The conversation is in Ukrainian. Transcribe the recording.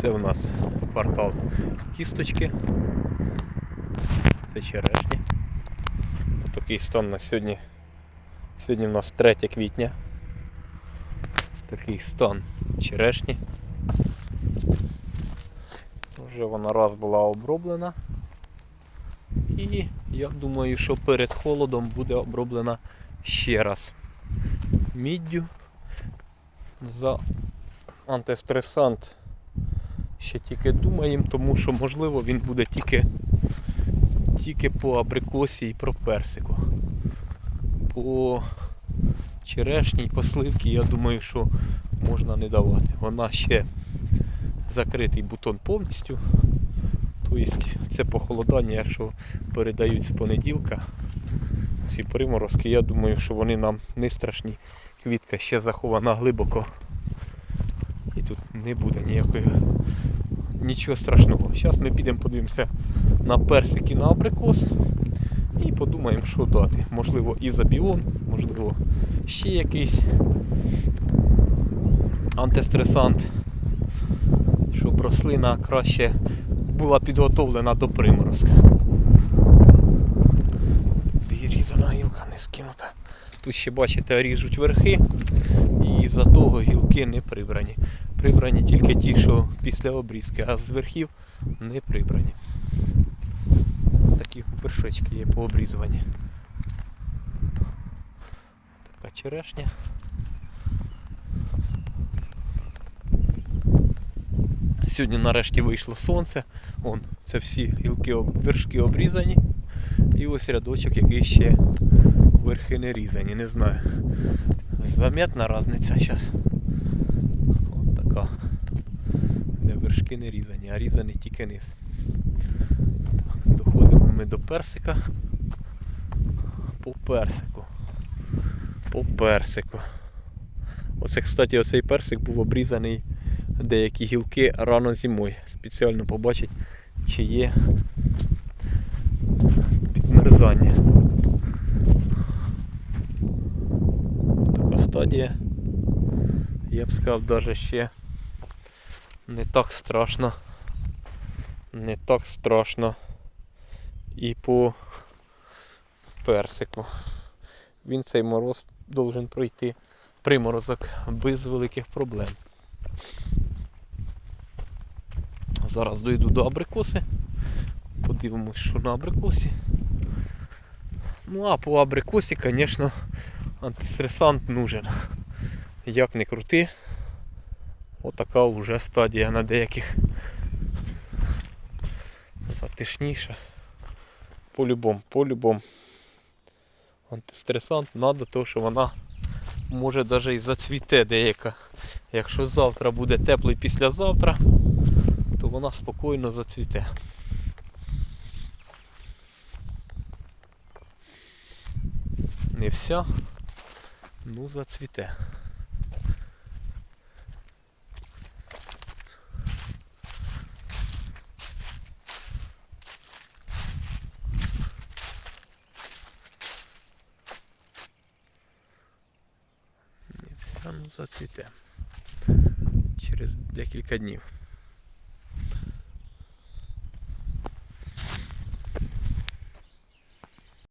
Це в нас квартал кісточки. Це черешні. Такий стан на сьогодні. Сьогодні в нас 3 квітня. Такий стан черешні. Вже вона раз була оброблена. І я думаю, що перед холодом буде оброблена ще раз міддю за антистресант. Ще тільки думаємо, тому що можливо він буде тільки, тільки по абрикосі і про персику. По черешній, по сливці, я думаю, що можна не давати. Вона ще закритий бутон повністю. Тобто це похолодання, якщо передають з понеділка. Ці приморозки, я думаю, що вони нам не страшні. Квітка ще захована глибоко. І тут не буде ніякої нічого страшного. Зараз ми підемо подивимося на персик і на абрикос і подумаємо, що дати. Можливо, ізобіон, можливо, ще якийсь антистресант, щоб рослина краще була підготовлена до приморозка. Зрізана гілка не скинута. Тут ще бачите, ріжуть верхи, і за того гілки не прибрані. Прибрані тільки ті, що після обрізки, а з верхів не прибрані. Такі вершечки є по обрізуванні. Така черешня. Сьогодні нарешті вийшло сонце. Вон, це всі гілки вершки обрізані. І ось рядочок, який ще верхи не різані, не знаю. Заметна різниця зараз. Така. Де вершки не різані, а різаний тільки низ. Так, доходимо ми до персика. По персику. По персику. Оце, кстати, оцей персик був обрізаний деякі гілки рано зимою. Спеціально побачить, чи є підмерзання. Така стадія. Я б сказав, навіть ще не так страшно. Не так страшно. І по персику. Він цей мороз должен пройти приморозок без великих проблем. Зараз дойду до абрикоси. Подивимось, що на абрикосі. Ну а по абрикосі, звісно, антистресант нужен. Як не крути, отака вже стадія на деяких затишніша. По-любому, по-любому. Антистресант треба, тому що вона може навіть і зацвіте деяка. Якщо завтра буде тепло і післязавтра, то вона спокійно зацвіте. Не вся, ну зацвіте. Ну зацвіте. Через декілька днів.